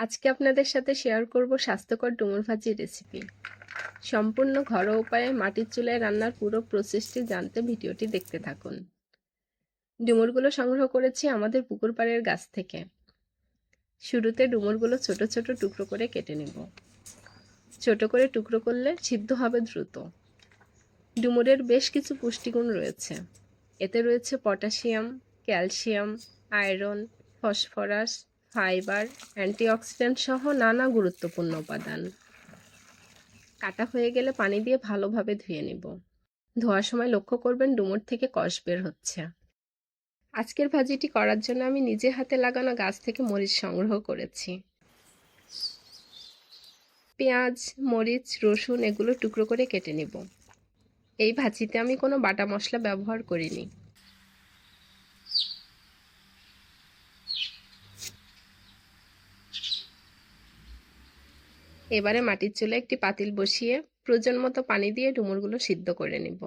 আজকে আপনাদের সাথে শেয়ার করব স্বাস্থ্যকর ডুমুর ভাজির রেসিপি সম্পূর্ণ ঘরোয়া উপায়ে মাটির চুলায় রান্নার পুরো প্রসেসটি জানতে ভিডিওটি দেখতে থাকুন। ডুমুরগুলো সংগ্রহ করেছি আমাদের পুকুর পাড়ের গাছ থেকে। শুরুতে ডুমুরগুলো ছোট ছোট টুকরো করে কেটে নেব। ছোট করে টুকরো করলে সিদ্ধ হবে দ্রুত। ডুমুরের বেশ কিছু পুষ্টিগুণ রয়েছে। এতে রয়েছে potassium, calcium, iron, phosphorus fibre, antioxidant সহ নানা গুরুত্বপূর্ণ উপাদান। কাটা হয়ে গেলে পানি দিয়ে ভালোভাবে ধুয়ে নিব। ধোয়ার সময় লক্ষ্য করবেন ডুমুর থেকে কষ বের হচ্ছে। আজকের ভাজিটি করার জন্য আমি নিজে হাতে লাগানো গাছ থেকে মরিচ সংগ্রহ করেছি। পেঁয়াজ, মরিচ, রসুন এগুলো টুকরো করে কেটে নেব। এই ভাজিতে আমি কোনো বাটা মশলা ব্যবহার করিনি। এবারে মাটির চুলে একটি পাতিল বসিয়ে প্রয়োজন মতো পানি দিয়ে ডুমুরগুলো সিদ্ধ করে নিব।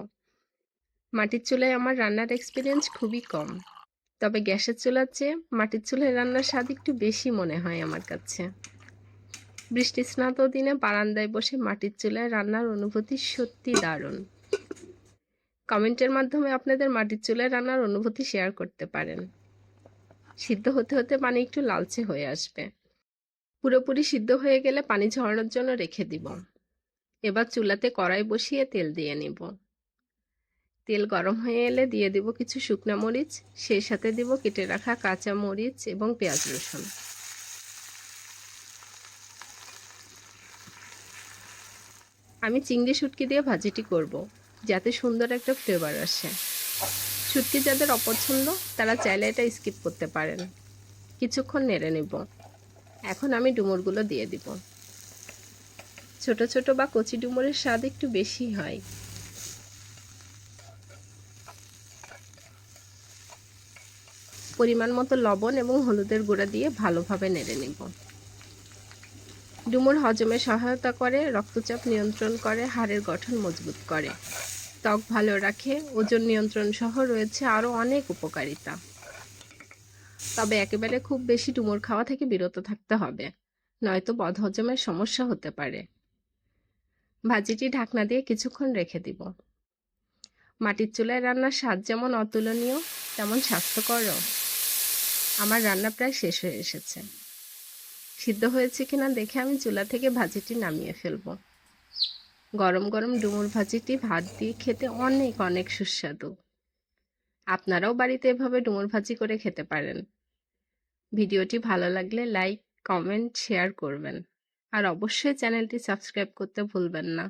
মাটির চুলায় আমার রান্নার এক্সপিরিয়েন্স খুবই কম। তবে গ্যাসের চুলার চেয়ে মাটির চুলায় রান্নার স্বাদ একটু বেশি মনে হয় আমার কাছে। বৃষ্টি স্নাত দিনে বারান্দায় বসে মাটির চুলায় রান্নার অনুভূতি সত্যি দারুণ। কমেন্টের মাধ্যমে আপনাদের মাটির চুলায় রান্নার অনুভূতি শেয়ার করতে পারেন। সিদ্ধ হতে হতে পানি একটু লালচে হয়ে আসবে। পুরোপুরি সিদ্ধ হয়ে গেলে পানি ঝরানোর জন্য রেখে দিব। এবার চুলাতে কড়াই বসিয়ে তেল দিয়ে নিব। তেল গরম হয়ে এলে দিয়ে দিব কিছু শুকনা মরিচ, সেই সাথে দিব কেটে রাখা কাঁচা মরিচ এবং পেঁয়াজ রসুন। আমি চিংড়ি শুটকি দিয়ে ভাজিটি করব, যাতে সুন্দর একটা ফ্লেভার আসে। শুটকি যাদের অপছন্দ, তারা চাইলে এটা স্কিপ করতে পারেন। কিছুক্ষণ নেড়ে নেব। এখন আমি ডুমুরগুলো দিয়ে দিব। ছোট ছোট বা কচি ডুমুরের স্বাদ একটু বেশি হয়। পরিমাণ মতো লবণ এবং হলুদের গুঁড়া দিয়ে ভালোভাবে নেড়ে নেব। ডুমুর হজমে সহায়তা করে, রক্তচাপ নিয়ন্ত্রণ করে, হাড়ের গঠন মজবুত করে। ত্বক ভালো রাখে, ওজন নিয়ন্ত্রণ সহ রয়েছে আরও অনেক উপকারিতা। তবে একেবারে খুব বেশি ডুমুর খাওয়া থেকে বিরত থাকতে হবে। নয়তো বদহজমের সমস্যা হতে পারে। ভাজিটি ঢাকনা দিয়ে কিছুক্ষণ রেখে দিব। মাটির চুলায় রান্নার স্বাদ যেমন অতুলনীয়, তেমন স্বাস্থ্যকরও। আমার রান্না প্রায় শেষ হয়ে এসেছে। সিদ্ধ হয়েছে কিনা দেখে আমি চুলা থেকে ভাজিটি নামিয়ে ফেলব। গরম গরম ডুমুর ভাজিটি ভাত দিয়ে খেতে অনেক অনেক সুস্বাদু। আপনারাও বাড়িতে এভাবে ডুমুর ভাজি করে খেতে পারেন। ভিডিওটি ভালো লাগলে লাইক, কমেন্ট, শেয়ার করবেন। আর অবশ্যই চ্যানেলটি সাবস্ক্রাইব করতে ভুলবেন না।